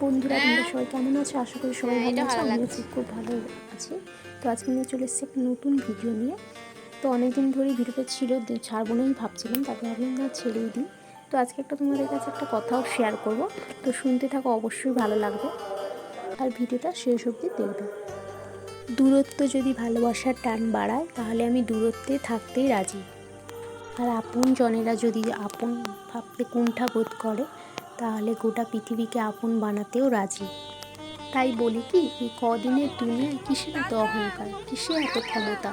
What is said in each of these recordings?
বন্ধুরা তোমরা সবাই কেমন আছো? আশা করি সবাই হ্যাঁ, ভালো আছো লাগছে। খুব খুব ভালো আছি। তো আজকে নিয়ে চলে এসেছি একটা নতুন ভিডিও নিয়ে। তো অনেকদিন ধরেই ভিডিওটা ছিল ছাড়বো নাই ভাবছিলাম তারপর আমি না ছেড়েই দিই। তো আজকে একটা তোমাদের কাছে একটা কথাও শেয়ার করব। তো শুনতে থাকো অবশ্যই ভালো লাগবে। আর ভিডিওটা শেষ অবধি দেখবে। দূরত্ব যদি ভালোবাসার টান বাড়ায় তাহলে আমি দূরত্বে থাকতেই রাজি। আর আপন জনেরা যদি আপন ভাবতে কুণ্ঠা বোধ করে তাহলে গোটা পৃথিবীকে আপন বানাতেও রাজি। তাই বলি কি, এই কদিনের দুনিয়ায় কিসের এত অহংকার? কিসের এত ক্ষমতা?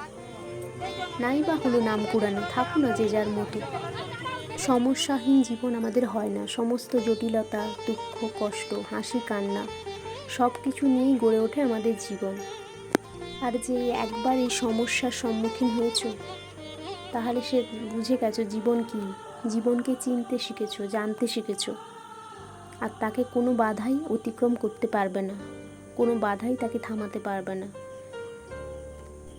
নাই বা হলো নাম কুড়ানো, থাকো না যে যার মতো। সমস্যাহীন জীবন আমাদের হয় না। সমস্ত জটিলতা, দুঃখ, কষ্ট, হাসি, কান্না সব কিছু নিয়েই গড়ে ওঠে আমাদের জীবন। আর যে একবার এই সমস্যার সম্মুখীন হয়েছো, তাহলে সে বুঝে গেছো জীবন কি? জীবনকে চিনতে শিখেছো, জানতে শিখেছো। আর তাকে কোনো বাধাই অতিক্রম করতে পারবে না। কোনো বাধাই তাকে থামাতে পারবে না।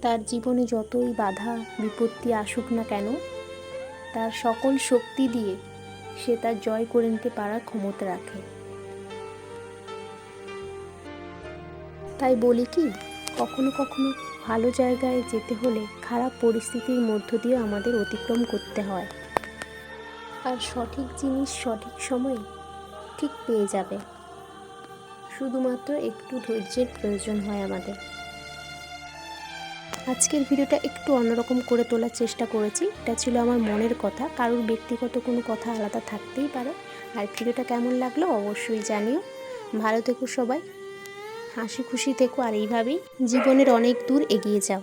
তার জীবনে যতই বাধা, বিপত্তি আসুক না কেন, তার সকল শক্তি দিয়ে সে তার জয় করে নিতে পারার ক্ষমতা রাখে। তাই বলি কি, কখনো কখনো ভালো জায়গায় যেতে হলে খারাপ পরিস্থিতির মধ্য দিয়ে আমাদের অতিক্রম করতে হয়। আর সঠিক জিনিস সঠিক সময়ে ঠিক পেয়ে যাবে। শুধুমাত্র একটু ধৈর্যের প্রয়োজন হয় আমাদের। আজকের ভিডিওটা একটু অন্যরকম করে তোলার চেষ্টা করেছি। এটা ছিল আমার মনের কথা। কারোর ব্যক্তিগত কোনো কথা আলাদা থাকতেই পারে। আর ভিডিওটা কেমন লাগল অবশ্যই জানিও। ভালো থেকো সবাই। হাসি খুশি থেকো। আর এইভাবেই জীবনের অনেক দূর এগিয়ে যাও।